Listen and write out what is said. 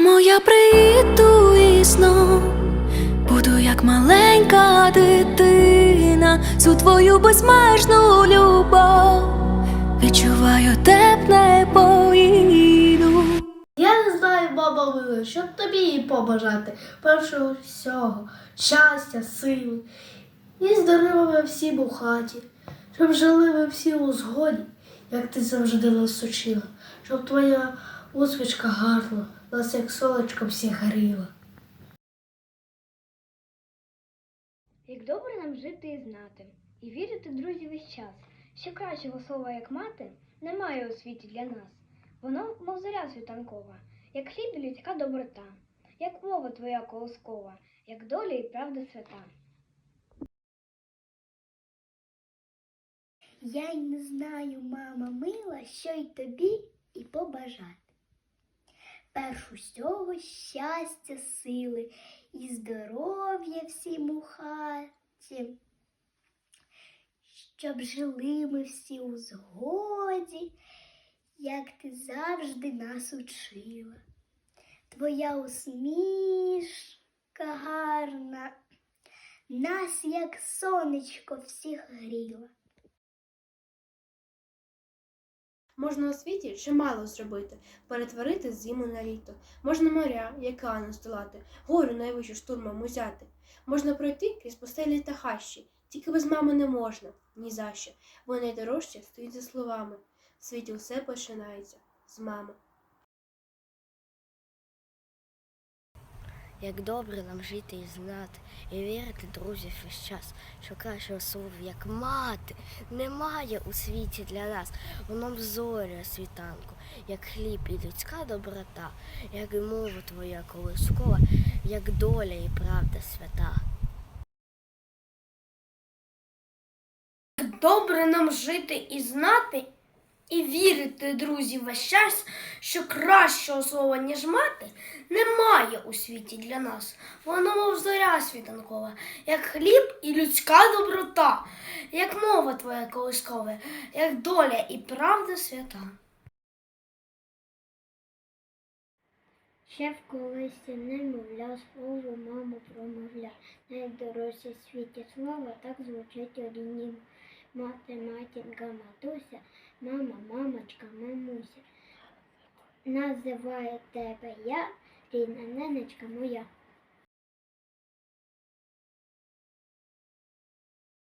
Мамо, я приїду і знов буду як маленька дитина, всю твою безмежну любов. Відчуваю тепле поїду. Я не знаю, баба мила, щоб тобі побажати. Першого всього, щастя, сили. І здоров'я всім у хаті, щоб жили ви всі у згоді, як ти завжди нас учила, щоб твоя усмішка гарна, нас як сонечко всіх гріла. Як добре нам жити і знати, і вірити друзі весь час, що кращого слова, як мати, немає у світі для нас. Воно, мов заря світанкова, як хліб і людська доброта, як мова твоя колоскова, як доля і правда свята. Я й не знаю, мама мила, що й тобі і побажати. Перш усього щастя, сили і здоров'я всім у хаті, щоб жили ми всі у згоді, як ти завжди нас учила. Твоя усмішка гарна, нас, як сонечко, всіх гріла. Можна у світі чимало зробити, перетворити зиму на літо. Можна моря, океани здолати, гору найвищу штурмом узяти. Можна пройти крізь постелі та хащі, тільки без мами не можна, ні за що, бо найдорожче стоїть за словами. В світі все починається з мами. Як добре нам жити і знати, і вірити друзів весь час, що кращого слова, як мати, немає у світі для нас. Воно зоря світанку, як хліб і людська доброта, як і мова твоя колискова, як доля і правда свята. Добре нам жити і знати, і вірити, друзі, весь час, що кращого слова, ніж мати, немає у світі для нас. Воно, мов зоря світанкова, як хліб і людська доброта, як мова твоя колискова, як доля і правда свята. Ще в колисі немовля слово маму промовля. Найдорожче світі слово так звучить у ріднім. Мати, матінка, матуся, мама, мамочка, мамуся. Називаю тебе я, рідна ненечка моя.